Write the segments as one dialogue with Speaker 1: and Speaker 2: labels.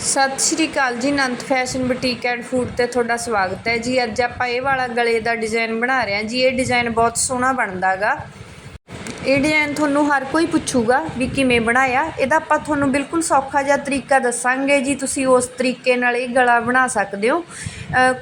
Speaker 1: ਸਤਿ ਸ਼੍ਰੀ ਅਕਾਲ ਜੀ Nand fashion boutique and food ਤੇ ਤੁਹਾਡਾ ਸਵਾਗਤ ਹੈ ਜੀ। ਅੱਜ ਆਪਾਂ ਇਹ ਵਾਲਾ ਗਲੇ ਦਾ ਡਿਜ਼ਾਈਨ ਬਣਾ ਰਹੇ ਹਾਂ ਜੀ। ਇਹ ਡਿਜ਼ਾਈਨ ਬਹੁਤ ਸੋਹਣਾ ਬਣਦਾਗਾ ਇਹ ਡਿਜ਼ਾਈਨ ਤੁਹਾਨੂੰ ਹਰ ਕੋਈ ਪੁੱਛੂਗਾ ਵੀ ਕਿਵੇਂ ਬਣਾਇਆ। ਇਹਦਾ ਆਪਾਂ ਤੁਹਾਨੂੰ ਬਿਲਕੁਲ ਸੌਖਾ ਜਿਹਾ ਤਰੀਕਾ ਦੱਸਾਂਗੇ ਜੀ। ਤੁਸੀਂ ਉਸ ਤਰੀਕੇ ਨਾਲ ਇਹ ਗਲਾ ਬਣਾ ਸਕਦੇ ਹੋ।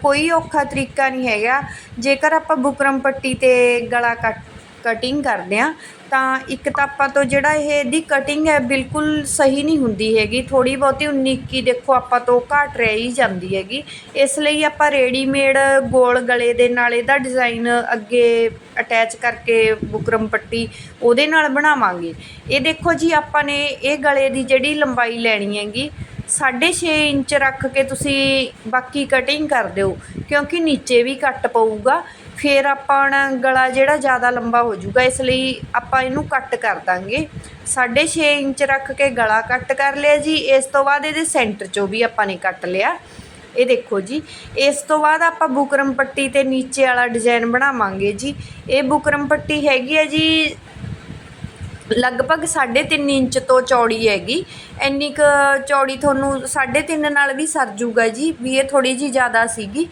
Speaker 1: ਕੋਈ ਔਖਾ ਤਰੀਕਾ ਨਹੀਂ ਹੈਗਾ। ਜੇਕਰ ਆਪਾਂ ਬੁਕਰਮ ਪੱਟੀ ਤੇ ਗਲਾ ਕੱਟ ਕਟਿੰਗ ਕਰਦੇ ਆ ਤਾਂ ਇੱਕ ਤਾਂ ਆਪਾਂ ਤੋਂ ਜਿਹੜਾ ਇਹ ਇਹਦੀ ਕਟਿੰਗ ਹੈ ਬਿਲਕੁਲ ਸਹੀ ਨਹੀਂ ਹੁੰਦੀ ਹੈਗੀ ਥੋੜੀ ਬਹੁਤੀ 19 ਕੀ ਦੇਖੋ ਆਪਾਂ ਤੋਂ ਘਟ ਰਹਿ ਹੀ ਜਾਂਦੀ ਹੈਗੀ। ਇਸ ਲਈ ਆਪਾਂ ਰੈਡੀਮੇਡ ਗੋਲ ਗਲੇ ਦੇ ਨਾਲ ਇਹਦਾ ਡਿਜ਼ਾਈਨ ਅੱਗੇ ਅਟੈਚ ਕਰਕੇ ਬੁਕਰਮ ਪੱਟੀ ਉਹਦੇ ਨਾਲ ਬਣਾਵਾਂਗੇ। ਇਹ ਦੇਖੋ ਜੀ ਆਪਾਂ ਨੇ ਇਹ ਗਲੇ ਦੀ ਜਿਹੜੀ ਲੰਬਾਈ ਲੈਣੀ ਹੈਗੀ 6.5 ਇੰਚ ਰੱਖ ਕੇ ਤੁਸੀਂ ਬਾਕੀ ਕਟਿੰਗ ਕਰ ਦਿਓ, ਕਿਉਂਕਿ ਨੀਚੇ ਵੀ ਕੱਟ ਪਊਗਾ। ਫਿਰ ਆਪਾਂ ਗਲਾ ਜਿਹੜਾ ਜ਼ਿਆਦਾ ਲੰਬਾ ਹੋ ਜਾਊਗਾ, ਇਸ ਲਈ ਆਪਾਂ ਇਹਨੂੰ ਕੱਟ ਕਰ ਦਾਂਗੇ। 6.5 ਇੰਚ ਰੱਖ ਕੇ ਗਲਾ ਕੱਟ ਕਰ ਲਿਆ ਜੀ। ਇਸ ਤੋਂ ਬਾਅਦ ਇਹਦੇ ਸੈਂਟਰ 'ਚੋਂ ਵੀ ਆਪਾਂ ਨੇ ਕੱਟ ਲਿਆ। ਇਹ ਦੇਖੋ ਜੀ, ਇਸ ਤੋਂ ਬਾਅਦ ਆਪਾਂ ਬੁਕਰਮ ਪੱਟੀ ਤੇ ਨੀਚੇ ਵਾਲਾ ਡਿਜ਼ਾਈਨ ਬਣਾਵਾਂਗੇ ਜੀ। ਇਹ ਬੁਕਰਮ ਪੱਟੀ ਹੈਗੀ ਹੈ ਜੀ ਲਗਭਗ 3.5 ਇੰਚ ਤੋਂ ਚੌੜੀ ਹੈਗੀ। ਇੰਨੀ ਕੁ ਚੌੜੀ ਤੁਹਾਨੂੰ 3.5 ਨਾਲ ਵੀ ਸਰ ਜੂਗਾ ਜੀ, ਵੀ ਇਹ ਥੋੜ੍ਹੀ ਜਿਹੀ ਜ਼ਿਆਦਾ ਸੀਗੀ।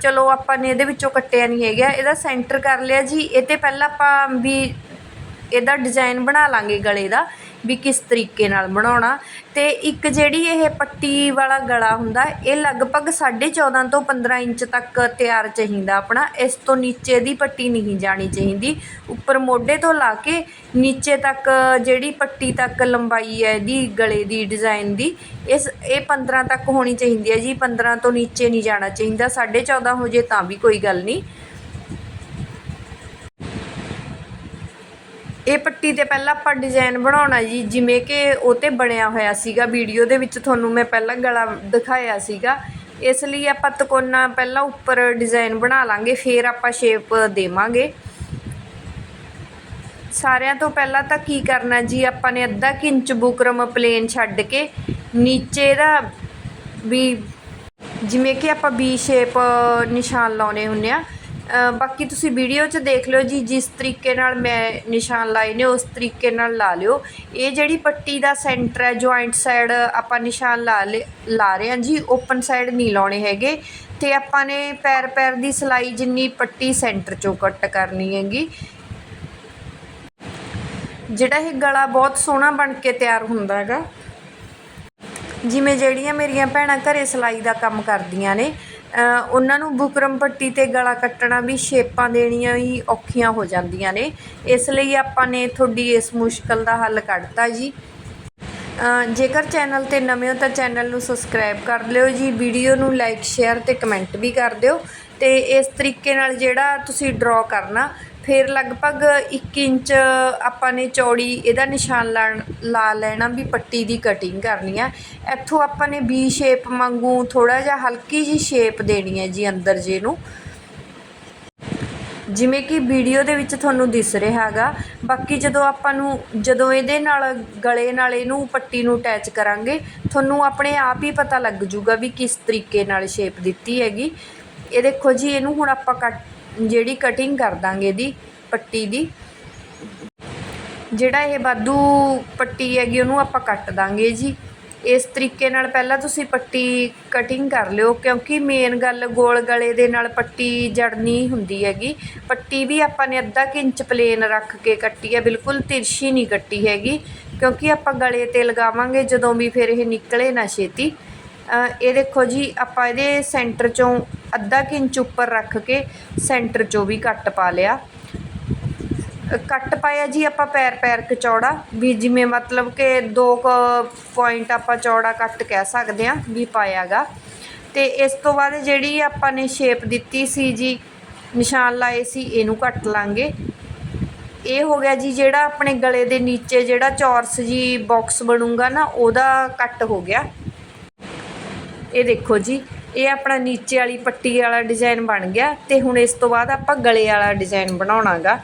Speaker 1: ਚਲੋ ਆਪਾਂ ਨੇ ਇਹਦੇ ਵਿੱਚੋਂ ਕੱਟਿਆ ਨਹੀਂ ਹੈਗਾ, ਇਹਦਾ ਸੈਂਟਰ ਕਰ ਲਿਆ ਜੀ। ਇਹ ਤੇ ਪਹਿਲਾਂ ਆਪਾਂ ਵੀ ਇਹਦਾ ਡਿਜ਼ਾਇਨ ਬਣਾ ਲਾਂਗੇ ਗਲੇ ਦਾ। ਵੀ ਕਿਸ ਤਰੀਕੇ ਨਾਲ ਬਣਾਉਣਾ। ਅਤੇ ਇੱਕ ਜਿਹੜੀ ਇਹ ਪੱਟੀ ਵਾਲਾ ਗਲਾ ਹੁੰਦਾ, ਇਹ ਲਗਭਗ 14.5 ਤੋਂ 15 ਇੰਚ ਤੱਕ ਤਿਆਰ ਚਾਹੀਦਾ ਆਪਣਾ। ਇਸ ਤੋਂ ਨੀਚੇ ਦੀ ਪੱਟੀ ਨਹੀਂ ਜਾਣੀ ਚਾਹੀਦੀ। ਉੱਪਰ ਮੋਢੇ ਤੋਂ ਲਾ ਕੇ ਨੀਚੇ ਤੱਕ ਜਿਹੜੀ ਪੱਟੀ ਤੱਕ ਲੰਬਾਈ ਹੈ ਇਹਦੀ, ਗਲੇ ਦੀ ਡਿਜ਼ਾਈਨ ਦੀ, ਇਸ, ਇਹ 15 ਤੱਕ ਹੋਣੀ ਚਾਹੀਦੀ ਹੈ ਜੀ। 15 ਤੋਂ ਨੀਚੇ ਨਹੀਂ ਜਾਣਾ ਚਾਹੀਦਾ। 14.5 ਹੋ ਜੇ ਤਾਂ ਵੀ ਕੋਈ ਗੱਲ ਨਹੀਂ। ਇਹ ਪੱਟੀ ਤੇ ਪਹਿਲਾਂ ਆਪਾਂ ਡਿਜ਼ਾਈਨ ਬਣਾਉਣਾ ਜੀ, ਜਿਵੇਂ ਕਿ ਉਹ ਤੇ ਬਣਿਆ ਹੋਇਆ ਸੀਗਾ ਵੀਡੀਓ ਦੇ ਵਿੱਚ ਤੁਹਾਨੂੰ ਮੈਂ ਪਹਿਲਾਂ ਗਲਾ ਦਿਖਾਇਆ ਸੀਗਾ। ਇਸ ਲਈ ਆਪਾਂ ਤਕੋਨਾ ਪਹਿਲਾਂ ਉੱਪਰ ਡਿਜ਼ਾਈਨ ਬਣਾ ਲਾਂਗੇ, ਫਿਰ ਆਪਾਂ ਸ਼ੇਪ ਦੇਵਾਂਗੇ। ਸਾਰਿਆਂ ਤੋਂ ਪਹਿਲਾਂ ਤਾਂ ਕੀ ਕਰਨਾ ਜੀ, ਆਪਾਂ ਨੇ ਅੱਧਾ ਕੁ ਇੰਚ ਬੁਕਰਮ ਪਲੇਨ ਛੱਡ ਕੇ ਨੀਚੇ ਦਾ ਵੀ ਜਿਵੇਂ ਕਿ ਆਪਾਂ ਵੀ ਸ਼ੇਪ ਨਿਸ਼ਾਨ ਲਾਉਣੇ ਹੁੰਦੇ ਆ ਬਾਕੀ ਤੁਸੀਂ ਵੀਡੀਓ 'ਚ ਦੇਖ ਲਿਓ ਜੀ, ਜਿਸ ਤਰੀਕੇ ਨਾਲ ਮੈਂ ਨਿਸ਼ਾਨ ਲਾਏ ਨੇ, ਉਸ ਤਰੀਕੇ ਨਾਲ ਲਾ ਲਿਓ। ਇਹ ਜਿਹੜੀ ਪੱਟੀ ਦਾ ਸੈਂਟਰ ਹੈ ਜੁਆਇੰਟ ਸਾਈਡ ਆਪਾਂ ਨਿਸ਼ਾਨ ਲਾ ਲੇ, ਲਾ ਰਹੇ ਹਾਂ ਜੀ ਓਪਨ ਸਾਈਡ ਨਹੀਂ ਲਾਉਣੇ ਹੈਗੇ। ਤੇ ਆਪਾਂ ਨੇ ਪੈਰ ਪੈਰ ਦੀ ਸਲਾਈ ਜਿੰਨੀ ਪੱਟੀ ਸੈਂਟਰ 'ਚੋਂ ਕੱਟ ਕਰਨੀ ਹੈਗੀ। ਜਿਹੜਾ ਇਹ ਗਲਾ ਬਹੁਤ ਸੋਹਣਾ ਬਣ ਕੇ ਤਿਆਰ ਹੁੰਦਾ ਹੈਗਾ। ਜਿਵੇਂ ਜਿਹੜੀਆਂ ਮੇਰੀਆਂ ਭੈਣਾਂ ਘਰੇ ਸਿਲਾਈ ਦਾ ਕੰਮ ਕਰਦੀਆਂ ਨੇ ਉਹਨਾਂ ਨੂੰ ਬੁਕਰਮ ਪੱਟੀ ਤੇ ਗਲਾ ਕੱਟਣਾ ਵੀ ਸ਼ੇਪਾਂ ਦੇਣੀਆਂ ਹੀ ਔਖੀਆਂ ਹੋ ਜਾਂਦੀਆਂ ਨੇ। ਇਸ ਲਈ ਆਪਾਂ ਨੇ ਤੁਹਾਡੀ ਇਸ ਮੁਸ਼ਕਲ ਦਾ ਹੱਲ ਕੱਢਤਾ ਜੀ। ਜੇਕਰ ਚੈਨਲ ਤੇ ਨਵੇਂ ਹੋ ਤਾਂ ਚੈਨਲ ਨੂੰ ਸਬਸਕ੍ਰਾਈਬ ਕਰ ਲਿਓ ਜੀ। ਵੀਡੀਓ ਨੂੰ ਲਾਈਕ, ਸ਼ੇਅਰ ਤੇ ਕਮੈਂਟ ਵੀ ਕਰ ਦਿਓ। ਅਤੇ ਇਸ ਤਰੀਕੇ ਨਾਲ ਜਿਹੜਾ ਤੁਸੀਂ ਡਰਾ ਕਰਨਾ, ਫਿਰ ਲਗਭਗ ਇੱਕ ਇੰਚ ਆਪਾਂ ਨੇ ਚੌੜੀ ਇਹਦਾ ਨਿਸ਼ਾਨ ਲਾਣ, ਲਾ ਲੈਣਾ ਵੀ ਪੱਟੀ ਦੀ ਕਟਿੰਗ ਕਰਨੀ ਆ। ਇੱਥੋਂ ਆਪਾਂ ਨੇ ਵੀ ਸ਼ੇਪ ਵਾਂਗੂ ਥੋੜ੍ਹਾ ਜਿਹਾ ਹਲਕੀ ਜੀ ਸ਼ੇਪ ਦੇਣੀ ਹੈ ਜੀ ਅੰਦਰ ਜੇ ਨੂੰ। ਜਿਵੇਂ ਕਿ ਵੀਡੀਓ ਦੇ ਵਿੱਚ ਤੁਹਾਨੂੰ ਦਿਸ ਰਿਹਾ ਹੈਗਾ। ਬਾਕੀ ਜਦੋਂ ਆਪਾਂ ਨੂੰ, ਜਦੋਂ ਇਹਦੇ ਨਾਲ, ਗਲੇ ਨਾਲ ਇਹਨੂੰ ਪੱਟੀ ਨੂੰ ਅਟੈਚ ਕਰਾਂਗੇ, ਤੁਹਾਨੂੰ ਆਪਣੇ ਆਪ ਹੀ ਪਤਾ ਲੱਗ ਜੂਗਾ ਵੀ ਕਿਸ ਤਰੀਕੇ ਨਾਲ ਸ਼ੇਪ ਦਿੱਤੀ ਹੈਗੀ। ਇਹ ਦੇਖੋ ਜੀ, ਇਹਨੂੰ ਹੁਣ ਆਪਾਂ ਕੱਟ, ਜਿਹੜੀ ਕਟਿੰਗ ਕਰ ਦਾਂਗੇ ਇਹਦੀ, ਪੱਟੀ ਦੀ, ਜਿਹੜਾ ਇਹ ਬਾਦੂ ਪੱਟੀ ਹੈਗੀ, ਉਹਨੂੰ ਆਪਾਂ ਕੱਟ ਦਾਂਗੇ ਜੀ। ਇਸ ਤਰੀਕੇ ਨਾਲ ਪਹਿਲਾਂ ਤੁਸੀਂ ਪੱਟੀ ਕਟਿੰਗ ਕਰ ਲਿਓ, ਕਿਉਂਕਿ ਮੇਨ ਗੱਲ ਗੋਲ ਗਲੇ ਦੇ ਨਾਲ ਪੱਟੀ ਜੜਨੀ ਹੁੰਦੀ ਹੈਗੀ। ਪੱਟੀ ਵੀ ਆਪਾਂ ਨੇ ਅੱਧਾ ਕੁ ਇੰਚ ਪਲੇਨ ਰੱਖ ਕੇ ਕੱਟੀ ਹੈ, ਬਿਲਕੁਲ ਤਿਰਛੀ ਨਹੀਂ ਕੱਟੀ ਹੈਗੀ, ਕਿਉਂਕਿ ਆਪਾਂ ਗਲੇ ਤੇ ਲਗਾਵਾਂਗੇ, ਜਦੋਂ ਵੀ ਫਿਰ ਇਹ ਨਿਕਲੇ ਨਾ ਛੇਤੀ। ਇਹ ਦੇਖੋ ਜੀ, ਆਪਾਂ ਇਹਦੇ ਸੈਂਟਰ ਚੋਂ ਅੱਧਾ ਕੁ ਇੰਚ ਉੱਪਰ ਰੱਖ ਕੇ ਸੈਂਟਰ ਚੋਂ ਵੀ ਕੱਟ ਪਾ ਲਿਆ। ਕੱਟ ਪਾਇਆ ਜੀ ਆਪਾਂ ਪੈਰ ਪੈਰ ਕ ਚੌੜਾ, ਵੀ ਜਿਵੇਂ ਮਤਲਬ ਕਿ ਦੋ 2 ਪੁਆਇੰਟ ਆਪਾਂ ਚੌੜਾ ਕੱਟ ਕਹਿ ਸਕਦੇ ਆ ਵੀ ਪਾਇਆਗਾ ਤੇ ਇਸ ਤੋਂ ਬਾਅਦ ਜਿਹੜੀ ਆਪਾਂ ਨੇ ਸ਼ੇਪ ਦਿੱਤੀ ਸੀ ਜੀ, ਨਿਸ਼ਾਨ ਲਾਏ ਸੀ, ਇਹਨੂੰ ਕੱਟ ਲਾਂਗੇ। ਇਹ ਹੋ ਗਿਆ ਜੀ ਜਿਹੜਾ ਆਪਣੇ ਗਲੇ ਦੇ ਨੀਚੇ ਜਿਹੜਾ ਚੌਰਸ ਜੀ ਬਾਕਸ ਬਣੂਗਾ ਨਾ, ਉਹਦਾ ਕੱਟ ਹੋ ਗਿਆ। ਇਹ ਦੇਖੋ ਜੀ, ਇਹ ਆਪਣਾ ਨੀਚੇ ਵਾਲੀ ਪੱਟੀ ਵਾਲਾ ਡਿਜ਼ਾਈਨ ਬਣ ਗਿਆ ਤੇ ਹੁਣ ਇਸ ਤੋਂ ਬਾਅਦ ਆਪਾਂ ਗਲੇ ਵਾਲਾ ਡਿਜ਼ਾਈਨ ਬਣਾਉਣਾਗਾ।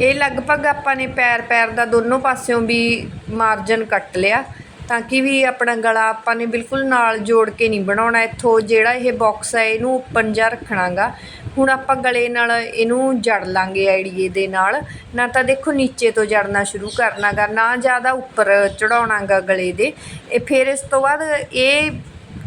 Speaker 1: ਇਹ ਲਗਭਗ ਆਪਾਂ ਨੇ ਪੈਰ ਪੈਰ ਦਾ ਦੋਨੋਂ ਪਾਸਿਓਂ ਵੀ ਮਾਰਜਨ ਕੱਟ ਲਿਆ ਤਾਂ ਕਿ ਵੀ ਆਪਣਾ ਗਲਾ ਆਪਾਂ ਨੇ ਬਿਲਕੁਲ ਨਾਲ ਜੋੜ ਕੇ ਨਹੀਂ ਬਣਾਉਣਾ। ਇੱਥੋਂ ਜਿਹੜਾ ਇਹ ਬਾਕਸ ਹੈ ਇਹਨੂੰ ਓਪਨ ਜਿਹਾ ਰੱਖਣਾਗਾ। ਹੁਣ ਆਪਾਂ ਗਲੇ ਨਾਲ ਇਹਨੂੰ ਜੜ ਲਾਂਗੇ ਆਈਡੀਏ ਦੇ ਨਾਲ। ਨਾ ਤਾਂ ਦੇਖੋ ਨੀਚੇ ਤੋਂ ਜੜਨਾ ਸ਼ੁਰੂ ਕਰਨਾ ਗਾ ਨਾ ਜ਼ਿਆਦਾ ਉੱਪਰ ਚੜਾਉਣਾਗਾ ਗਲੇ ਦੇ। ਇਹ ਫਿਰ ਇਸ ਤੋਂ ਬਾਅਦ ਇਹ,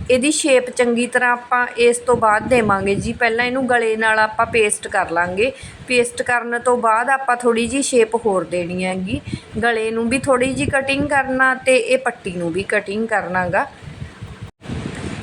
Speaker 1: ਇਹਦੀ ਸ਼ੇਪ ਚੰਗੀ ਤਰ੍ਹਾਂ ਆਪਾਂ ਇਸ ਤੋਂ ਬਾਅਦ ਦੇਵਾਂਗੇ ਜੀ। ਪਹਿਲਾਂ ਇਹਨੂੰ ਗਲੇ ਨਾਲ ਆਪਾਂ ਪੇਸਟ ਕਰ ਲਾਂਗੇ। ਪੇਸਟ ਕਰਨ ਤੋਂ ਬਾਅਦ ਆਪਾਂ ਥੋੜੀ ਜੀ ਸ਼ੇਪ ਹੋਰ ਦੇਣੀ ਹੈਗੀ। ਗਲੇ ਨੂੰ ਵੀ ਥੋੜੀ ਜੀ ਕਟਿੰਗ ਕਰਨਾ ਤੇ ਇਹ ਪੱਟੀ ਨੂੰ ਵੀ ਕਟਿੰਗ ਕਰਨਾਗਾ।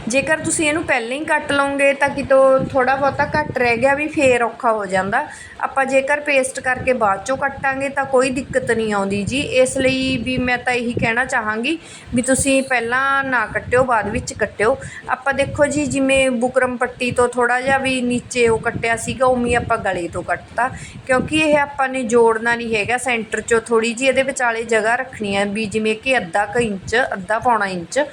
Speaker 1: ਜੇਕਰ ਤੁਸੀਂ ਇਹਨੂੰ ਪਹਿਲਾਂ ਹੀ ਕੱਟ ਲਓਗੇ ਤਾਂ ਕਿਤੋਂ ਥੋੜਾ ਬਹੁਤਾ ਘੱਟ ਰਹਿ ਗਿਆ ਵੀ ਫੇਰ ਔਖਾ ਹੋ ਜਾਂਦਾ। ਆਪਾਂ ਜੇਕਰ ਪੇਸਟ ਕਰਕੇ ਬਾਅਦ ਚੋਂ ਕੱਟਾਂਗੇ ਤਾਂ ਕੋਈ ਦਿੱਕਤ ਨਹੀਂ ਆਉਂਦੀ ਜੀ। ਇਸ ਲਈ ਵੀ ਮੈਂ ਤਾਂ ਇਹੀ ਕਹਿਣਾ ਚਾਹਾਂਗੀ ਵੀ ਤੁਸੀਂ ਪਹਿਲਾਂ ਨਾ ਕੱਟਿਓ, ਬਾਅਦ ਵਿੱਚ ਕੱਟਿਓ। ਆਪਾਂ ਦੇਖੋ ਜੀ, ਜਿਵੇਂ ਬੁਕਰਮ ਪੱਟੀ ਤੋਂ ਥੋੜਾ ਜਿਹਾ ਵੀ ਨੀਚੇ ਉਹ ਕੱਟਿਆ ਸੀਗਾ, ਉਵੇਂ ਆਪਾਂ ਗਲੇ ਤੋਂ ਕੱਟਤਾ। ਕਿਉਂਕਿ ਇਹ ਆਪਾਂ ਨੇ ਜੋੜਨਾ ਨਹੀਂ ਹੈਗਾ, ਸੈਂਟਰ 'ਚੋਂ ਥੋੜੀ ਜੀ ਇਹਦੇ ਵਿਚਾਲੇ ਜਗ੍ਹਾ ਰੱਖਣੀ ਹੈ ਵੀ ਜਿਵੇਂ ਕਿ ਅੱਧਾ ਕੁ ਇੰਚ, ਅੱਧਾ ਪੌਣਾ ਇੰਚ।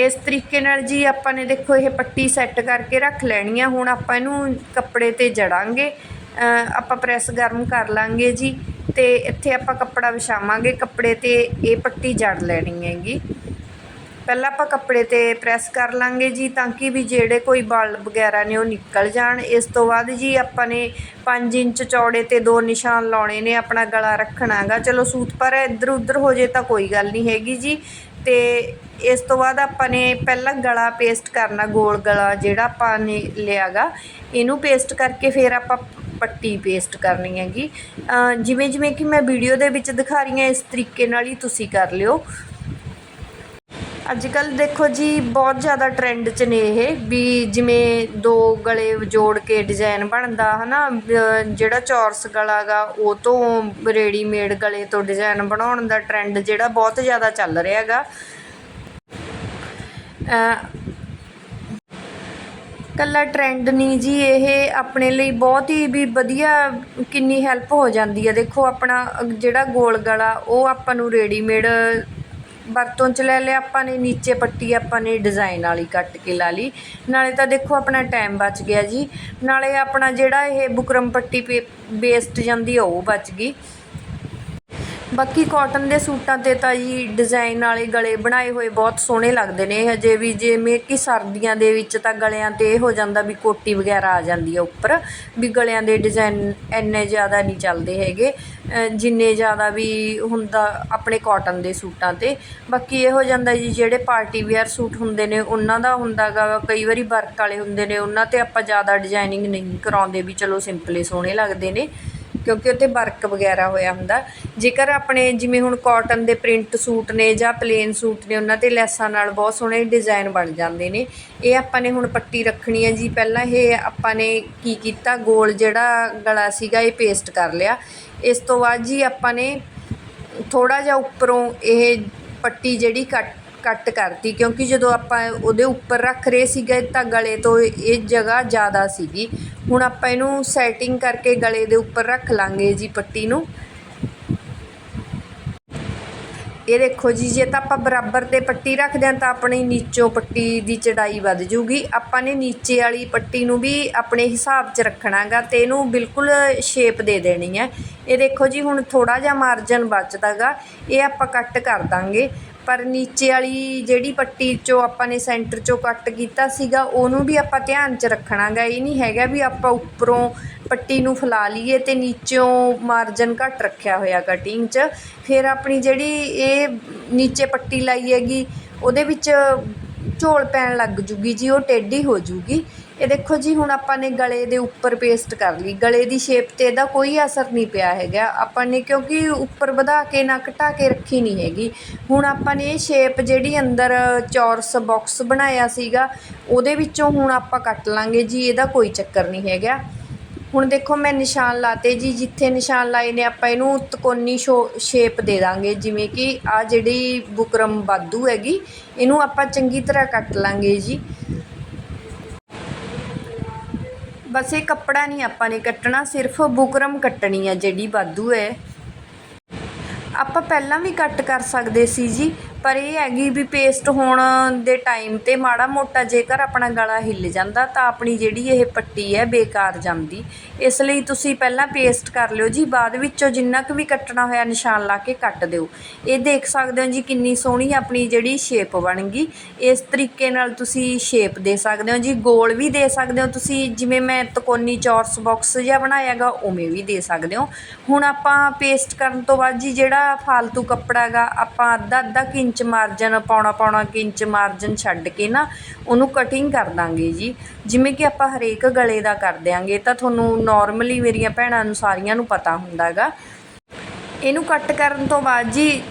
Speaker 1: ਇਸ ਤਰੀਕੇ ਨਾਲ ਜੀ ਆਪਾਂ ਨੇ ਦੇਖੋ ਇਹ ਪੱਟੀ ਸੈੱਟ ਕਰਕੇ ਰੱਖ ਲੈਣੀ ਆ। ਹੁਣ ਆਪਾਂ ਇਹਨੂੰ ਕੱਪੜੇ ਤੇ ਜੜਾਂਗੇ। ਆਪਾਂ ਪ੍ਰੈਸ ਗਰਮ ਕਰ ਲਾਂਗੇ ਜੀ ਤੇ ਇੱਥੇ ਆਪਾਂ ਕੱਪੜਾ ਵਿਛਾਵਾਂਗੇ। ਕੱਪੜੇ ਤੇ ਇਹ ਪੱਟੀ ਜੜ ਲੈਣੀ ਹੈਗੀ। ਪਹਿਲਾਂ ਆਪਾਂ ਕੱਪੜੇ ਤੇ ਪ੍ਰੈਸ ਕਰ ਲਾਂਗੇ ਜੀ ਤਾਂ ਕਿ ਵੀ ਜਿਹੜੇ ਕੋਈ ਬਲ ਵਗੈਰਾ ਨੇ ਉਹ ਨਿਕਲ ਜਾਣ। ਇਸ ਤੋਂ ਬਾਅਦ ਜੀ ਆਪਾਂ ਨੇ 5 ਇੰਚ ਚੌੜੇ ਤੇ ਦੋ ਨਿਸ਼ਾਨ ਲਾਉਣੇ ਨੇ ਆਪਣਾ ਗਲਾ ਰੱਖਣਾਗਾ। ਚਲੋ ਸੂਤ ਪਰ ਇੱਧਰ ਉੱਧਰ ਹੋ ਜੇ ਤਾਂ ਕੋਈ ਗੱਲ ਨਹੀਂ ਹੈਗੀ ਜੀ। ਤੇ ਇਸ ਤੋਂ ਬਾਅਦ ਆਪਾਂ ਨੇ ਪਹਿਲਾਂ ਗਲਾ ਪੇਸਟ ਕਰਨਾ, ਗੋਲ ਗਲਾ ਜਿਹੜਾ ਆਪਾਂ ਨੇ ਲਿਆਗਾ, ਇਹਨੂੰ ਪੇਸਟ ਕਰਕੇ ਫਿਰ ਆਪਾਂ ਪੱਟੀ ਪੇਸਟ ਕਰਨੀ ਹੈਗੀ। ਜਿਵੇਂ ਜਿਵੇਂ ਕਿ ਮੈਂ ਵੀਡੀਓ ਦੇ ਵਿੱਚ ਦਿਖਾ ਰਹੀ ਹਾਂ, ਇਸ ਤਰੀਕੇ ਨਾਲ ਹੀ ਤੁਸੀਂ ਕਰ ਲਿਓ। ਅੱਜ ਕੱਲ ਦੇਖੋ ਜੀ, ਬਹੁਤ ਜ਼ਿਆਦਾ ਟ੍ਰੈਂਡ 'ਚ ਨੇ ਇਹ, ਵੀ ਜਿਵੇਂ ਦੋ ਗਲੇ ਜੋੜ ਕੇ ਡਿਜ਼ਾਈਨ ਬਣਦਾ, ਹਨਾ? ਅਹ ਜਿਹੜਾ ਚੌਰਸ ਗਲਾ ਗਾ, ਉਹ ਤੋਂ ਰੈਡੀਮੇਡ ਗਲੇ ਤੋਂ ਡਿਜ਼ਾਈਨ ਬਣਾਉਣ ਦਾ ਟ੍ਰੈਂਡ ਜਿਹੜਾ ਬਹੁਤ ਜ਼ਿਆਦਾ ਚੱਲ ਰਿਹਾ ਗਾ। ਕੱਲਾ ਟ੍ਰੈਂਡ ਨਹੀਂ ਜੀ, ਇਹ ਆਪਣੇ ਲਈ ਬਹੁਤ ਹੀ ਵੀ ਵਧੀਆ ਕਿੰਨੀ ਹੈਲਪ ਹੋ ਜਾਂਦੀ ਹੈ ਦੇਖੋ, ਆਪਣਾ ਜਿਹੜਾ ਗੋਲ ਗਲਾ, ਉਹ ਆਪਾਂ ਨੂੰ ਰੈਡੀਮੇਡ ਵਰਤੋਂ ਚ ਲੈ ਲਿਆ, ਆਪਾਂ ਨੇ ਨੀਚੇ ਪੱਟੀ ਆਪਾਂ ਨੇ ਡਿਜ਼ਾਈਨ ਵਾਲੀ ਕੱਟ ਕੇ ਲਾ ਲਈ। ਨਾਲੇ ਤਾਂ ਦੇਖੋ, ਆਪਣਾ ਟਾਈਮ ਬਚ ਗਿਆ ਜੀ। ਨਾਲੇ ਆਪਣਾ ਜਿਹੜਾ ਇਹ ਬੁਕਰਮ ਪੱਟੀ ਵੇਸਟ ਜਾਂਦੀ ਉਹ ਬਚ ਗਈ। ਬਾਕੀ ਕਾਟਨ ਦੇ ਸੂਟਾਂ ਤੇ ਤਾਂ ਜੀ ਡਿਜ਼ਾਈਨ ਵਾਲੇ ਗਲੇ ਬਣਾਏ ਹੋਏ ਬਹੁਤ ਸੋਹਣੇ ਲੱਗਦੇ ਨੇ, ਹਜੇ ਵੀ ਜਿਵੇਂ ਕਿ ਸਰਦੀਆਂ ਦੇ ਵਿੱਚ ਤਾਂ ਗਲਿਆਂ ਤੇ ਇਹ ਹੋ ਜਾਂਦਾ ਵੀ ਕੋਟੀ ਵਗੈਰਾ ਆ ਜਾਂਦੀ ਹੈ ਉੱਪਰ, ਵੀ ਗਲਿਆਂ ਦੇ ਡਿਜ਼ਾਈਨ ਇੰਨੇ ਜ਼ਿਆਦਾ ਨਹੀਂ ਚੱਲਦੇ ਹੈਗੇ। ਜਿੰਨੇ ਜ਼ਿਆਦਾ ਵੀ ਹੁੰਦਾ ਆਪਣੇ ਕਾਟਨ ਦੇ ਸੂਟਾਂ ਤੇ। ਬਾਕੀ ਇਹ ਹੋ ਜਾਂਦਾ ਜੀ ਜਿਹੜੇ ਪਾਰਟੀ ਵੇਅਰ ਸੂਟ ਹੁੰਦੇ ਨੇ, ਉਹਨਾਂ ਦਾ ਹੁੰਦਾ ਗਾ, ਕਈ ਵਾਰੀ ਵਰਕ ਵਾਲੇ ਹੁੰਦੇ ਨੇ, ਉਹਨਾਂ ਤੇ ਆਪਾਂ ਜ਼ਿਆਦਾ ਡਿਜ਼ਾਈਨਿੰਗ ਨਹੀਂ ਕਰਾਉਂਦੇ ਵੀ ਚਲੋ ਸਿੰਪਲੇ ਸੋਹਣੇ ਲੱਗਦੇ ਨੇ। ਕਿਉਂਕਿ ਉੱਤੇ ਵਰਕ ਵਗੈਰਾ ਹੋਇਆ ਹੁੰਦਾ। ਜੇਕਰ ਆਪਣੇ ਜਿਵੇਂ ਹੁਣ ਕਾਟਨ ਦੇ ਪ੍ਰਿੰਟ ਸੂਟ ਨੇ ਜਾਂ ਪਲੇਨ ਸੂਟ ਨੇ, ਉਹਨਾਂ ਤੇ ਲੈਸਾਂ ਨਾਲ ਬਹੁਤ ਸੋਹਣੇ ਡਿਜ਼ਾਈਨ ਬਣ ਜਾਂਦੇ ਨੇ। ਇਹ ਆਪਾਂ ਨੇ ਹੁਣ ਪੱਟੀ ਰੱਖਣੀ ਹੈ ਜੀ। ਪਹਿਲਾਂ ਇਹ ਆਪਾਂ ਨੇ ਕੀ ਕੀਤਾ? ਗੋਲ ਜਿਹੜਾ ਗਲਾ ਸੀਗਾ, ਇਹ ਪੇਸਟ ਕਰ ਲਿਆ। ਇਸ ਤੋਂ ਬਾਅਦ ਜੀ ਆਪਾਂ ਨੇ ਥੋੜਾ ਜਿਹਾ ਉੱਪਰੋਂ ਇਹ ਪੱਟੀ ਜਿਹੜੀ ਕੱਟ ਕੱਟ ਕਰਤੀ ਕਿਉਂਕਿ ਜਦੋਂ ਆਪਾਂ ਉਹਦੇ ਉੱਪਰ ਰੱਖ ਰਹੇ ਸੀਗੇ ਤਾਂ ਗਲੇ ਤੋਂ ਇਹ ਜਗ੍ਹਾ ਜ਼ਿਆਦਾ ਸੀਗੀ। ਹੁਣ ਆਪਾਂ ਇਹਨੂੰ ਸੈਟਿੰਗ ਕਰਕੇ ਗਲੇ ਦੇ ਉੱਪਰ ਰੱਖ ਲਾਂਗੇ ਜੀ ਪੱਟੀ ਨੂੰ। ਇਹ ਦੇਖੋ ਜੀ, ਜੇ ਤਾਂ ਆਪਾਂ ਬਰਾਬਰ ਤੇ ਪੱਟੀ ਰੱਖਦੇ ਹਾਂ ਤਾਂ ਆਪਣੀ ਨੀਚੋਂ ਪੱਟੀ ਦੀ ਚੜਾਈ ਵੱਧ ਜੂਗੀ। ਆਪਾਂ ਨੇ ਨੀਚੇ ਵਾਲੀ ਪੱਟੀ ਨੂੰ ਵੀ ਆਪਣੇ ਹਿਸਾਬ 'ਚ ਰੱਖਣਾਗਾ ਤੇ ਇਹਨੂੰ ਬਿਲਕੁਲ ਸ਼ੇਪ ਦੇ ਦੇਣੀ ਹੈ। ਇਹ ਦੇਖੋ ਜੀ, ਹੁਣ ਥੋੜਾ ਜਿਹਾ ਮਾਰਜਨ ਬਚਦਾਗਾ। ਇਹ ਆਪਾਂ ਕੱਟ ਕਰ ਦਾਂਗੇ। ਪਰ ਨੀਚੇ ਵਾਲੀ ਜਿਹੜੀ ਪੱਟੀ 'ਚੋਂ ਆਪਾਂ ਨੇ ਸੈਂਟਰ 'ਚੋਂ ਕੱਟ ਕੀਤਾ ਸੀਗਾ, ਉਹਨੂੰ ਵੀ ਆਪਾਂ ਧਿਆਨ 'ਚ ਰੱਖਣਾਗਾ। ਇਹ ਨਹੀਂ ਹੈਗਾ ਵੀ ਆਪਾਂ ਉੱਪਰੋਂ ਪੱਟੀ ਨੂੰ ਫੈਲਾ ਲਈਏ ਤੇ ਨੀਚੋਂ ਮਾਰਜਨ ਘੱਟ ਰੱਖਿਆ ਹੋਇਆ ਕਟਿੰਗ 'ਚ। ਫਿਰ ਆਪਣੀ ਜਿਹੜੀ ਇਹ ਨੀਚੇ ਪੱਟੀ ਲਾਈ ਹੈਗੀ, ਉਹਦੇ ਵਿੱਚ ਝੋਲ ਪੈਣ ਲੱਗ ਜੂਗੀ ਜੀ, ਉਹ ਟੇਢੀ ਹੋ ਜੂਗੀ। ਇਹ ਦੇਖੋ ਜੀ, ਹੁਣ ਆਪਾਂ ਨੇ ਗਲੇ ਦੇ ਉੱਪਰ ਪੇਸਟ ਕਰ ਲਈ। ਗਲੇ ਦੀ ਸ਼ੇਪ ਤੇ ਇਹਦਾ ਕੋਈ ਅਸਰ ਨਹੀਂ ਪਿਆ ਹੈਗਾ। ਆਪਾਂ ਨੇ ਕਿਉਂਕਿ ਉੱਪਰ ਵਧਾ ਕੇ ਨਾ ਘਟਾ ਕੇ ਰੱਖੀ ਨਹੀਂ ਹੈਗੀ। ਹੁਣ ਆਪਾਂ ਨੇ ਇਹ ਸ਼ੇਪ ਜਿਹੜੀ ਅੰਦਰ ਚੌਰਸ ਬਾਕਸ ਬਣਾਇਆ ਸੀਗਾ, ਉਹਦੇ ਵਿੱਚੋਂ ਹੁਣ ਆਪਾਂ ਕੱਟ ਲਾਂਗੇ ਜੀ, ਇਹਦਾ ਕੋਈ ਚੱਕਰ ਨਹੀਂ ਹੈਗਾ। ਹੁਣ ਦੇਖੋ, ਮੈਂ ਨਿਸ਼ਾਨ ਲਾਤੇ ਜੀ, ਜਿੱਥੇ ਨਿਸ਼ਾਨ ਲਾਏ ਨੇ, ਆਪਾਂ ਇਹਨੂੰ ਤਕੋਨੀ ਸ਼ੇਪ ਦੇ ਦਾਂਗੇ। ਜਿਵੇਂ ਕਿ ਆ ਜਿਹੜੀ ਬੁਕਰਮ ਬਾਦੂ ਹੈਗੀ, ਇਹਨੂੰ ਆਪਾਂ ਚੰਗੀ ਤਰ੍ਹਾਂ ਕੱਟ ਲਾਂਗੇ ਜੀ। ਬਸ ਇਹ ਕੱਪੜਾ ਨਹੀਂ ਆਪਾਂ ਨੇ ਕੱਟਣਾ, ਸਿਰਫ ਬੁਕਰਮ ਕੱਟਣੀ ਆ ਜਿਹੜੀ ਵਾਧੂ ਹੈ। ਆਪਾਂ ਪਹਿਲਾਂ ਵੀ ਕੱਟ ਕਰ ਸਕਦੇ ਸੀ ਜੀ। ਪਰ ਇਹ ਹੈਗੀ ਵੀ ਪੇਸਟ ਹੋਣ ਦੇ ਟਾਈਮ ਤੇ ਮਾੜਾ ਮੋਟਾ ਜੇਕਰ ਆਪਣਾ ਗਲਾ ਹਿੱਲ ਜਾਂਦਾ ਤਾਂ ਆਪਣੀ ਜਿਹੜੀ ਇਹ ਪੱਟੀ ਹੈ ਬੇਕਾਰ ਜਾਂਦੀ। ਇਸ ਲਈ ਤੁਸੀਂ ਪਹਿਲਾਂ ਪੇਸਟ ਕਰ ਲਿਓ ਜੀ, ਬਾਅਦ ਵਿੱਚੋਂ ਜਿੰਨਾ ਕੁ ਵੀ ਕੱਟਣਾ ਹੋਇਆ ਨਿਸ਼ਾਨ ਲਾ ਕੇ ਕੱਟ ਦਿਓ। ਇਹ ਦੇਖ ਸਕਦੇ ਹੋ ਜੀ ਕਿੰਨੀ ਸੋਹਣੀ ਆਪਣੀ ਜਿਹੜੀ ਸ਼ੇਪ ਬਣ ਗਈ। ਇਸ ਤਰੀਕੇ ਨਾਲ ਤੁਸੀਂ ਸ਼ੇਪ ਦੇ ਸਕਦੇ ਹੋ ਜੀ, ਗੋਲ ਵੀ ਦੇ ਸਕਦੇ ਹੋ ਤੁਸੀਂ, ਜਿਵੇਂ ਮੈਂ ਤਕੋਨੀ ਚੌਰਸ ਬਾਕਸ ਜਿਹਾ ਬਣਾਇਆਗਾ ਉਵੇਂ ਵੀ ਦੇ ਸਕਦੇ ਹੋ। ਹੁਣ ਆਪਾਂ ਪੇਸਟ ਕਰਨ ਤੋਂ ਬਾਅਦ ਜੀ ਜਿਹੜਾ ਫਾਲਤੂ ਕੱਪੜਾ ਹੈਗਾ ਆਪਾਂ ਅੱਧਾ ਅੱਧਾ ਕੁ ਇੰਚ ਮਾਰਜਨ ਪੌਣਾ ਪੌਣਾ ਕਿ ਇੰਚ ਮਾਰਜਨ ਛੱਡ ਕੇ ਨਾ ਉਹਨੂੰ ਕਟਿੰਗ ਕਰ ਦਾਂਗੇ ਜੀ। ਜਿਵੇਂ ਕਿ ਆਪਾਂ ਹਰੇਕ ਗਲੇ ਦਾ ਕਰ ਦਿਆਂਗੇ, ਤਾਂ ਤੁਹਾਨੂੰ ਨਾਰਮਲੀ ਮੇਰੀਆਂ ਭੈਣਾਂ ਨੂੰ ਸਾਰੀਆਂ ਨੂੰ ਪਤਾ ਹੁੰਦਾ ਹੈਗਾ ਇਹਨੂੰ ਕੱਟ ਕਰਨ ਤੋਂ ਬਾਅਦ ਜੀ,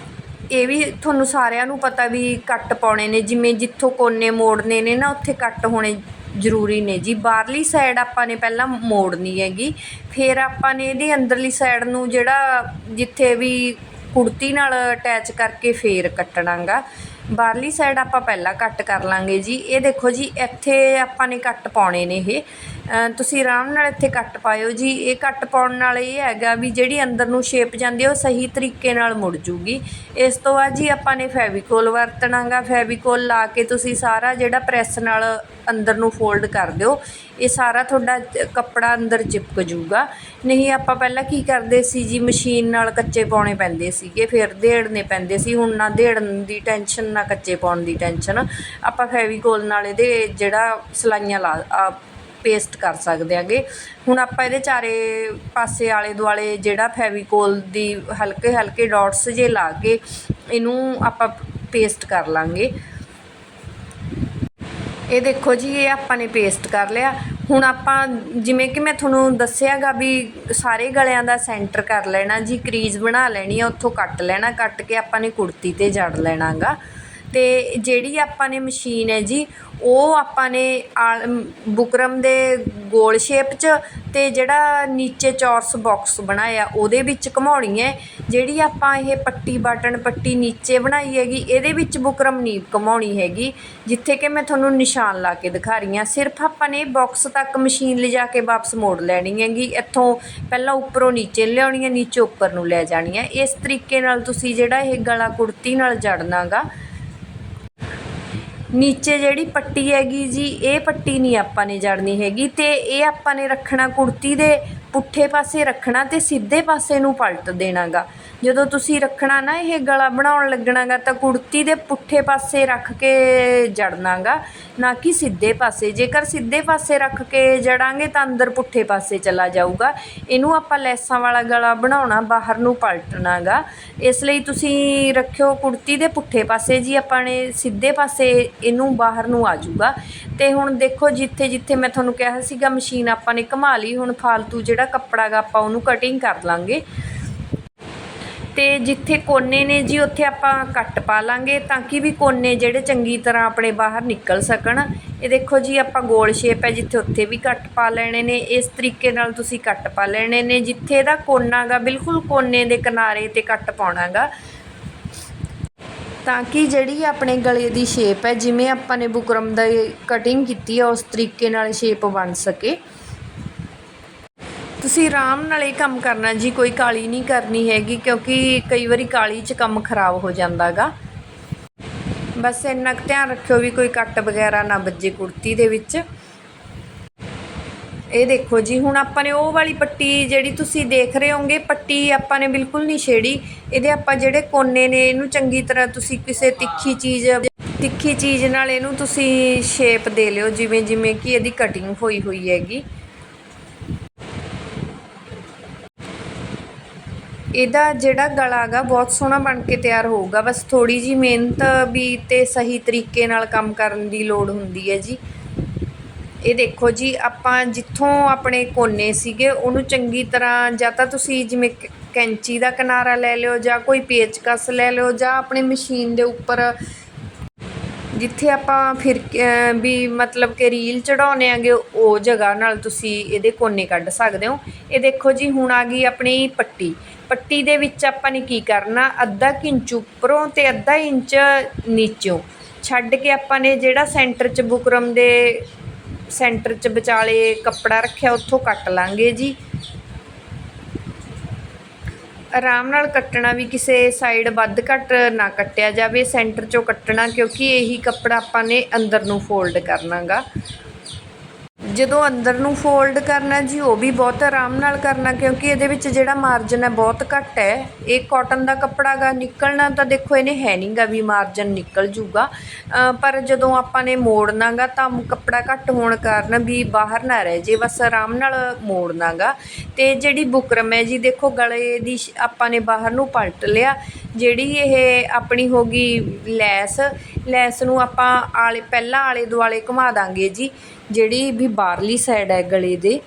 Speaker 1: ਇਹ ਵੀ ਤੁਹਾਨੂੰ ਸਾਰਿਆਂ ਨੂੰ ਪਤਾ ਵੀ ਕੱਟ ਪਾਉਣੇ ਨੇ। ਜਿਵੇਂ ਜਿੱਥੋਂ ਕੋਨੇ ਮੋੜਨੇ ਨੇ ਨਾ, ਉੱਥੇ ਕੱਟ ਹੋਣੇ ਜ਼ਰੂਰੀ ਨੇ ਜੀ। ਬਾਹਰਲੀ ਸਾਈਡ ਆਪਾਂ ਨੇ ਪਹਿਲਾਂ ਮੋੜਨੀ ਹੈਗੀ। ਫਿਰ ਆਪਾਂ ਨੇ ਇਹਦੀ ਅੰਦਰਲੀ ਸਾਈਡ ਨੂੰ ਜਿਹੜਾ ਜਿੱਥੇ ਵੀ ਕੁੜਤੀ ਨਾਲ ਅਟੈਚ ਕਰਕੇ ਫੇਰ ਕੱਟਣਾਗਾ। ਬਾਹਰਲੀ ਸਾਈਡ ਆਪਾਂ ਪਹਿਲਾਂ ਕੱਟ ਕਰ ਲਾਂਗੇ ਜੀ। ਇਹ ਦੇਖੋ ਜੀ, ਇੱਥੇ ਆਪਾਂ ਨੇ ਕੱਟ ਪਾਉਣੇ ਨੇ ਇਹ। ਤੁਸੀਂ ਆਰਾਮ ਨਾਲ ਇੱਥੇ ਕੱਟ ਪਾਇਓ ਜੀ। ਇਹ ਕੱਟ ਪਾਉਣ ਨਾਲ ਇਹ ਹੈਗਾ ਵੀ ਜਿਹੜੀ ਅੰਦਰ ਨੂੰ ਸ਼ੇਪ ਜਾਂਦੀ ਹੈ ਉਹ ਸਹੀ ਤਰੀਕੇ ਨਾਲ ਮੁੜ ਜੂਗੀ। ਇਸ ਤੋਂ ਬਾਅਦ ਜੀ ਆਪਾਂ ਨੇ ਫੈਵੀਕੋਲ ਵਰਤਣਾਗਾ। ਫੈਵੀਕੋਲ ਲਾ ਕੇ ਤੁਸੀਂ ਸਾਰਾ ਜਿਹੜਾ ਪ੍ਰੈਸ ਨਾਲ ਅੰਦਰ ਨੂੰ ਫੋਲਡ ਕਰ ਦਿਓ, ਇਹ ਸਾਰਾ ਤੁਹਾਡਾ ਕੱਪੜਾ ਅੰਦਰ ਚਿਪਕ ਜੂਗਾ। ਨਹੀਂ, ਆਪਾਂ ਪਹਿਲਾਂ ਕੀ ਕਰਦੇ ਸੀ ਜੀ, ਮਸ਼ੀਨ ਨਾਲ ਕੱਚੇ ਪਾਉਣੇ ਪੈਂਦੇ ਸੀਗੇ, ਫਿਰ ਦੇੜਨੇ ਪੈਂਦੇ ਸੀ। ਹੁਣ ਨਾ ਦੇੜਨ ਦੀ ਟੈਨਸ਼ਨ ਨਾ ਕੱਚੇ ਪਾਉਣ ਦੀ ਟੈਨਸ਼ਨ ਆਪਾਂ ਫੈਵੀਕੋਲ ਨਾਲ ਇਹਦੇ ਜਿਹੜਾ ਸਲਾਈਆਂ ਲਾ ਪੇਸਟ ਕਰ ਸਕਦੇ ਆਂਗੇ। ਹੁਣ ਆਪਾਂ ਇਹਦੇ ਚਾਰੇ ਪਾਸੇ ਆਲੇ ਦੁਆਲੇ ਜਿਹੜਾ ਫੈਵੀਕੋਲ ਦੀ ਹਲਕੇ ਹਲਕੇ ਡਾਟਸ ਜੇ ਲਾ ਕੇ ਇਹਨੂੰ ਆਪਾਂ ਪੇਸਟ ਕਰ ਲਾਂਗੇ। ਇਹ ਦੇਖੋ ਜੀ, ਇਹ ਆਪਾਂ ਨੇ ਪੇਸਟ ਕਰ ਲਿਆ। ਹੁਣ ਆਪਾਂ ਜਿਵੇਂ ਕਿ ਮੈਂ ਤੁਹਾਨੂੰ ਦੱਸਿਆਗਾ ਵੀ ਸਾਰੇ ਗਲਿਆਂ ਦਾ ਸੈਂਟਰ ਕਰ ਲੈਣਾ ਜੀ ਕਰੀਜ਼ ਬਣਾ ਲੈਣੀ ਆ, ਉੱਥੋਂ ਕੱਟ ਲੈਣਾ, ਕੱਟ ਕੇ ਆਪਾਂ ਨੇ ਕੁੜਤੀ ਤੇ ਜੜ ਲੈਣਾਗਾ ਅਤੇ ਜਿਹੜੀ ਆਪਾਂ ਨੇ ਮਸ਼ੀਨ ਹੈ ਜੀ, ਉਹ ਆਪਾਂ ਨੇ ਆਲ- ਬੁਕਰਮ ਦੇ ਗੋਲ ਸ਼ੇਪ 'ਚ ਅਤੇ ਜਿਹੜਾ ਨੀਚੇ ਚੌਰਸ ਬੋਕਸ ਬਣਾਇਆ, ਉਹਦੇ ਵਿੱਚ ਘੁੰਮਾਉਣੀ ਹੈ। ਜਿਹੜੀ ਆਪਾਂ ਇਹ ਪੱਟੀ ਬਟਨ ਪੱਟੀ ਨੀਚੇ ਬਣਾਈ ਹੈਗੀ, ਇਹਦੇ ਵਿੱਚ ਬੁਕਰਮ ਨਹੀਂ ਘੁੰਮਾਉਣੀ ਹੈਗੀ, ਜਿੱਥੇ ਕਿ ਮੈਂ ਤੁਹਾਨੂੰ ਨਿਸ਼ਾਨ ਲਾ ਕੇ ਦਿਖਾ ਰਹੀ ਹਾਂ। ਸਿਰਫ ਆਪਾਂ ਨੇ ਬੋਕਸ ਤੱਕ ਮਸ਼ੀਨ ਲਿਜਾ ਕੇ ਵਾਪਸ ਮੋੜ ਲੈਣੀ ਹੈਗੀ। ਇੱਥੋਂ ਪਹਿਲਾਂ ਉੱਪਰੋਂ ਨੀਚੇ ਲਿਆਉਣੀ ਹੈ, ਨੀਚੇ ਉੱਪਰ ਨੂੰ ਲੈ ਜਾਣੀ ਹੈ। ਇਸ ਤਰੀਕੇ ਨਾਲ ਤੁਸੀਂ ਜਿਹੜਾ ਇਹ ਗਲਾ ਕੁੜਤੀ ਨਾਲ ਜੜਨਾਗਾ ਨੀਚੇ ਜਿਹੜੀ ਪੱਟੀ ਹੈਗੀ ਜੀ, ਇਹ ਪੱਟੀ ਨਹੀਂ ਆਪਾਂ ਨੇ ਜੜਨੀ ਹੈਗੀ ਤੇ ਇਹ ਆਪਾਂ ਨੇ ਰੱਖਣਾ ਕੁੜਤੀ ਦੇ ਪੁੱਠੇ ਪਾਸੇ ਰੱਖਣਾ ਤੇ ਸਿੱਧੇ ਪਾਸੇ ਨੂੰ ਪਲਟ ਦੇਣਾਗਾ। ਜਦੋਂ ਤੁਸੀਂ ਰੱਖਣਾ ਨਾ ਇਹ ਗਲਾ ਬਣਾਉਣ ਲੱਗਣਾ ਗਾ ਤਾਂ ਕੁੜਤੀ ਦੇ ਪੁੱਠੇ ਪਾਸੇ ਰੱਖ ਕੇ ਜੜਨਾ ਗਾ ਨਾ ਕਿ ਸਿੱਧੇ ਪਾਸੇ। ਜੇਕਰ ਸਿੱਧੇ ਪਾਸੇ ਰੱਖ ਕੇ ਜੜਾਂਗੇ ਤਾਂ ਅੰਦਰ ਪੁੱਠੇ ਪਾਸੇ ਚਲਾ ਜਾਊਗਾ। ਇਹਨੂੰ ਆਪਾਂ ਲੈਸਾਂ ਵਾਲਾ ਗਲਾ ਬਣਾਉਣਾ, ਬਾਹਰ ਨੂੰ ਪਲਟਣਾਗਾ। ਇਸ ਲਈ ਤੁਸੀਂ ਰੱਖਿਓ ਕੁੜਤੀ ਦੇ ਪੁੱਠੇ ਪਾਸੇ, ਜੀ ਆਪਾਂ ਨੇ ਸਿੱਧੇ ਪਾਸੇ ਇਹਨੂੰ ਬਾਹਰ ਨੂੰ ਆ ਜਾਊਗਾ। ਤੇ ਹੁਣ ਦੇਖੋ ਜਿੱਥੇ ਜਿੱਥੇ ਮੈਂ ਤੁਹਾਨੂੰ ਕਿਹਾ ਸੀਗਾ, ਮਸ਼ੀਨ ਆਪਾਂ ਨੇ ਘੁਮਾ ਲਈ, ਹੁਣ ਫਾਲਤੂ ਜਿਹੜਾ ਕੱਪੜਾ ਗਾ ਆਪਾਂ ਉਹਨੂੰ ਕਟਿੰਗ ਕਰ ਲਾਂਗੇ। ਤੇ ਜਿੱਥੇ ਕੋਨੇ ਨੇ ਜੀ, ਉੱਥੇ ਆਪਾਂ ਕੱਟ ਪਾ ਲਾਂਗੇ ਤਾਂ ਕਿ ਵੀ ਕੋਨੇ ਜਿਹੜੇ ਚੰਗੀ ਤਰ੍ਹਾਂ ਆਪਣੇ ਬਾਹਰ ਨਿਕਲ ਸਕਣ। ਇਹ ਦੇਖੋ ਜੀ, ਆਪਾਂ ਗੋਲ ਸ਼ੇਪ ਹੈ ਜਿੱਥੇ ਉੱਥੇ ਵੀ ਕੱਟ ਪਾ ਲੈਣੇ ਨੇ। ਇਸ ਤਰੀਕੇ ਨਾਲ ਤੁਸੀਂ ਕੱਟ ਪਾ ਲੈਣੇ ਨੇ, ਜਿੱਥੇ ਇਹਦਾ ਕੋਨਾ ਗਾ, ਬਿਲਕੁਲ ਕੋਨੇ ਦੇ ਕਿਨਾਰੇ ਤੇ ਕੱਟ ਪਾਉਣਾ ਗਾ। ਤਾਂ ਕਿ ਜਿਹੜੀ ਆਪਣੇ ਗਲੇ ਦੀ ਸ਼ੇਪ ਹੈ, ਜਿਵੇਂ ਆਪਾਂ ਨੇ ਬੁਕਰਮ ਦਾ ਕਟਿੰਗ ਕੀਤੀ ਹੈ ਉਸ ਤਰੀਕੇ ਨਾਲ ਸ਼ੇਪ ਬਣ ਸਕੇ। ਤੁਸੀਂ ਆਰਾਮ ਨਾਲ ਇਹ ਕੰਮ ਕਰਨਾ ਜੀ, ਕੋਈ ਕਾਲੀ ਨਹੀਂ ਕਰਨੀ ਹੈਗੀ ਕਿਉਂਕਿ ਕਈ ਵਾਰੀ ਕਾਲੀ 'ਚ ਕੰਮ ਖਰਾਬ ਹੋ ਜਾਂਦਾਗਾ। ਬਸ ਇੰਨਾ ਕੁ ਧਿਆਨ ਰੱਖਿਓ ਵੀ ਕੋਈ ਕੱਟ ਵਗੈਰਾ ਨਾ ਵੱਜੇ ਕੁੜਤੀ ਦੇ ਵਿੱਚ। ਇਹ ਦੇਖੋ ਜੀ, ਹੁਣ ਆਪਾਂ ਨੇ ਉਹ ਵਾਲੀ ਪੱਟੀ ਜਿਹੜੀ ਤੁਸੀਂ ਦੇਖ ਰਹੇ ਹੋਗੇ, ਪੱਟੀ ਆਪਾਂ ਨੇ ਬਿਲਕੁਲ ਨਹੀਂ ਛੇੜੀ। ਇਹਦੇ ਆਪਾਂ ਜਿਹੜੇ ਕੋਨੇ ਨੇ, ਇਹਨੂੰ ਚੰਗੀ ਤਰ੍ਹਾਂ ਤੁਸੀਂ ਕਿਸੇ ਤਿੱਖੀ ਚੀਜ਼ ਤਿੱਖੀ ਚੀਜ਼ ਨਾਲ ਇਹਨੂੰ ਤੁਸੀਂ ਸ਼ੇਪ ਦੇ ਲਿਓ ਜਿਵੇਂ ਜਿਵੇਂ ਕਿ ਇਹਦੀ ਕਟਿੰਗ ਹੋਈ ਹੋਈ ਹੈਗੀ। ਇਹਦਾ ਜਿਹੜਾ ਗਲਾ ਗਾ ਬਹੁਤ ਸੋਹਣਾ ਬਣ ਕੇ ਤਿਆਰ ਹੋਊਗਾ। ਬਸ ਥੋੜੀ ਜੀ ਮਿਹਨਤ ਵੀ ਤੇ ਸਹੀ ਤਰੀਕੇ ਨਾਲ ਕੰਮ ਕਰਨ ਦੀ ਲੋੜ ਹੁੰਦੀ ਹੈ ਜੀ। ਇਹ ਦੇਖੋ ਜੀ, ਆਪਾਂ ਜਿੱਥੋਂ ਆਪਣੇ ਕੋਨੇ ਸੀਗੇ, ਉਹਨੂੰ ਚੰਗੀ ਤਰ੍ਹਾਂ ਜਾਂ ਤਾਂ ਤੁਸੀਂ ਜਿਵੇਂ ਕੈਂਚੀ ਦਾ ਕਿਨਾਰਾ ਲੈ ਲਿਓ ਜਾਂ ਕੋਈ ਪੇਚਕਸ ਲੈ ਲਿਓ ਜਾਂ ਆਪਣੇ ਮਸ਼ੀਨ ਦੇ ਉੱਪਰ ਜਿੱਥੇ ਆਪਾਂ ਫਿਰ ਵੀ ਮਤਲਬ ਕਿ ਰੀਲ ਚੜਾਉਨੇ ਆਂਗੇ, ਉਹ ਜਗ੍ਹਾ ਨਾਲ ਤੁਸੀਂ ਇਹਦੇ ਕੋਨੇ ਕੱਢ ਸਕਦੇ ਹੋ। ਇਹ ਦੇਖੋ ਜੀ, ਹੁਣ ਆ ਗਈ ਆਪਣੀ ਪੱਟੀ। ਪੱਟੀ ਦੇ ਵਿੱਚ ਆਪਾਂ ਨੇ ਕੀ ਕਰਨਾ, ਅੱਧਾ ਕੁ ਇੰਚ ਉੱਪਰੋਂ ਤੇ ਅੱਧਾ ਇੰਚ ਨੀਚੋਂ ਛੱਡ ਕੇ ਆਪਾਂ ਨੇ ਜਿਹੜਾ ਸੈਂਟਰ 'ਚ ਬੁਕਰਮ ਦੇ, ਸੈਂਟਰ 'ਚ ਵਿਚਾਲੇ ਕੱਪੜਾ ਰੱਖਿਆ, ਉੱਥੋਂ ਕੱਟ ਲਾਂਗੇ ਜੀ। ਆਰਾਮ ਨਾਲ ਕੱਟਣਾ ਵੀ ਕਿਸੇ ਸਾਈਡ ਵੱਧ ਘੱਟ ਨਾ ਕੱਟਿਆ ਜਾਵੇ ਸੈਂਟਰ ਚੋਂ ਕੱਟਣਾ, ਕਿਉਂਕਿ ਇਹੀ ਕੱਪੜਾ ਆਪਾਂ ਨੇ ਅੰਦਰ ਨੂੰ ਫੋਲਡ ਕਰਨਾਗਾ। ਜਦੋਂ ਅੰਦਰ ਨੂੰ ਫੋਲਡ ਕਰਨਾ ਜੀ, ਉਹ ਵੀ ਬਹੁਤ ਆਰਾਮ ਨਾਲ ਕਰਨਾ, ਕਿਉਂਕਿ ਇਹਦੇ ਵਿੱਚ ਜਿਹੜਾ ਮਾਰਜਨ ਹੈ ਬਹੁਤ ਘੱਟ ਹੈ। ਇਹ ਕਾਟਨ ਦਾ ਕੱਪੜਾ ਗਾ ਨਿਕਲਣਾ ਤਾਂ ਦੇਖੋ, ਇਹਨੇ ਹੈ ਨਹੀਂਗਾ ਵੀ ਮਾਰਜਨ ਨਿਕਲ ਜੂਗਾ। ਪਰ ਜਦੋਂ ਆਪਾਂ ਨੇ ਮੋੜਨਾਗਾ ਤਾਂ ਕੱਪੜਾ ਘੱਟ ਹੋਣ ਕਾਰਨ ਵੀ ਬਾਹਰ ਨਾ ਰਹਿ ਜੇ, ਬਸ ਆਰਾਮ ਨਾਲ ਮੋੜਨਾਗਾ ਤੇ ਜਿਹੜੀ ਬੁਕਰਮ ਹੈ ਜੀ, ਦੇਖੋ, ਗਲੇ ਦੀ ਸ਼- ਆਪਾਂ ਨੇ ਬਾਹਰ ਨੂੰ ਪਲਟ ਲਿਆ। ਜਿਹੜੀ ਇਹ ਆਪਣੀ ਹੋ ਗਈ ਲੈਸ ਲੈਸ ਨੂੰ ਆਪਾਂ ਆਲੇ, ਪਹਿਲਾਂ ਆਲੇ ਦੁਆਲੇ ਘੁਮਾ ਦਾਂਗੇ ਜੀ। ਜਿਹੜੀ ਵੀ ਬਾਹਰਲੀ ਸਾਈਡ ਹੈ ਗਲੇ ਦੇ,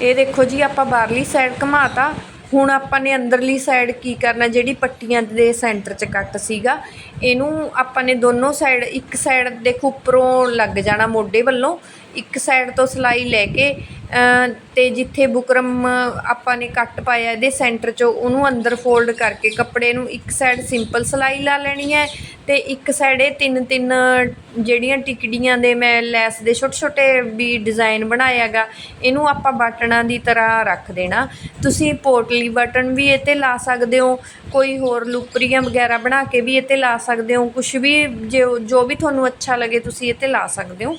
Speaker 1: ਇਹ ਦੇਖੋ ਜੀ ਆਪਾਂ ਬਾਹਰਲੀ ਸਾਈਡ ਘਮਾਤਾ। ਹੁਣ ਆਪਾਂ ਨੇ ਅੰਦਰਲੀ ਸਾਈਡ ਕੀ ਕਰਨਾ, ਜਿਹੜੀ ਪੱਟੀਆਂ ਦੇ ਸੈਂਟਰ 'ਚ ਕੱਟ ਸੀਗਾ, ਇਹਨੂੰ ਆਪਾਂ ਨੇ ਦੋਨੋਂ ਸਾਈਡ ਇੱਕ ਸਾਈਡ ਦੇਖੋ ਉੱਪਰੋਂ ਲੱਗ ਜਾਣਾ ਮੋਢੇ ਵੱਲੋਂ ਇੱਕ ਸਾਈਡ ਤੋਂ ਸਿਲਾਈ ਲੈ ਕੇ ਅ, ਤੇ ਜਿੱਥੇ ਬੁਕਰਮ ਆਪਾਂ ਨੇ ਕੱਟ ਪਾਇਆ ਇਹਦੇ ਸੈਂਟਰ 'ਚੋਂ ਉਹਨੂੰ ਅੰਦਰ ਫੋਲਡ ਕਰਕੇ ਕੱਪੜੇ ਨੂੰ ਇੱਕ ਸਾਈਡ ਸਿੰਪਲ ਸਿਲਾਈ ਲਾ ਲੈਣੀ ਹੈ ਤੇ ਇੱਕ ਸਾਈਡ ਇਹ ਤਿੰਨ ਤਿੰਨ ਜਿਹੜੀਆਂ ਟਿਕੜੀਆਂ ਦੇ ਮੈਂ ਲੈਸ ਦੇ ਛੋਟੇ ਛੋਟੇ ਵੀ ਡਿਜ਼ਾਈਨ ਬਣਾਇਆਗਾ ਇਹਨੂੰ ਆਪਾਂ ਬਟਨਾਂ ਦੀ ਤਰ੍ਹਾਂ ਰੱਖ ਦੇਣਾ। ਤੁਸੀਂ ਪੋਟਲੀ ਬਟਨ ਵੀ ਇਹ 'ਤੇ ਲਾ ਸਕਦੇ ਹੋ ਕੋਈ ਹੋਰ ਲੁਪਰੀਆਂ ਵਗੈਰਾ ਬਣਾ ਕੇ ਵੀ ਇਹ 'ਤੇ ਲਾ ਸਕਦੇ ਹੋ ਕੁਝ ਵੀ ਜੋ ਜੋ ਵੀ ਤੁਹਾਨੂੰ ਅੱਛਾ ਲੱਗੇ ਤੁਸੀਂ ਇਹ 'ਤੇ ਲਾ ਸਕਦੇ ਹੋ।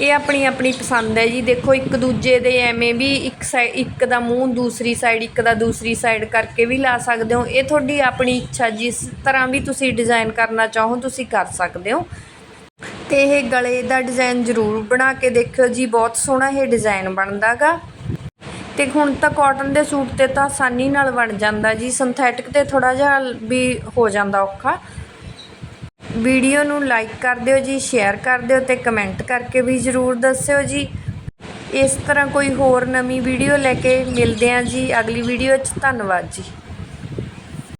Speaker 1: ਇਹ ਆਪਣੀ ਆਪਣੀ ਪਸੰਦ ਹੈ ਜੀ। ਦੇਖੋ, ਇੱਕ ਦੂਜੇ ਦੇ ਐਵੇਂ ਵੀ ਇੱਕ ਸਾਈਡ ਇੱਕ ਦਾ ਮੂੰਹ ਦੂਸਰੀ ਸਾਈਡ ਇੱਕ ਦਾ ਦੂਸਰੀ ਸਾਈਡ ਕਰਕੇ ਵੀ ਲਾ ਸਕਦੇ ਹੋ। ਇਹ ਤੁਹਾਡੀ ਆਪਣੀ ਇੱਛਾ ਜਿਸ ਤਰ੍ਹਾਂ ਵੀ ਤੁਸੀਂ ਡਿਜ਼ਾਈਨ ਕਰਨਾ ਚਾਹੋ, ਤੁਸੀਂ ਕਰ ਸਕਦੇ ਹੋ। ਤੇ ਇਹ ਗਲੇ ਦਾ ਡਿਜ਼ਾਈਨ ਜ਼ਰੂਰ ਬਣਾ ਕੇ ਦੇਖਿਓ ਜੀ। ਬਹੁਤ ਸੋਹਣਾ ਇਹ ਡਿਜ਼ਾਈਨ ਬਣਦਾਗਾ। ਤੇ ਹੁਣ ਤਾਂ ਕਾਟਨ ਦੇ ਸੂਟ ਤੇ ਤਾਂ ਆਸਾਨੀ ਨਾਲ ਬਣ ਜਾਂਦਾ ਜੀ। ਸਿੰਥੈਟਿਕ ਤੇ ਥੋੜਾ ਜਿਹਾ ਵੀ ਹੋ ਜਾਂਦਾ ਔਖਾ। ਵੀਡੀਓ ਨੂੰ ਲਾਈਕ ਕਰ ਦਿਓ ਜੀ, ਸ਼ੇਅਰ ਕਰ ਦਿਓ ਤੇ ਕਮੈਂਟ ਕਰਕੇ ਵੀ ਜ਼ਰੂਰ ਦੱਸਿਓ ਜੀ। ਇਸ ਤਰ੍ਹਾਂ ਕੋਈ ਹੋਰ ਨਵੀਂ ਵੀਡੀਓ ਲੈ ਕੇ ਮਿਲਦੇ ਹਾਂ ਜੀ। ਅਗਲੀ ਵੀਡੀਓ 'ਚ ਧੰਨਵਾਦ ਜੀ।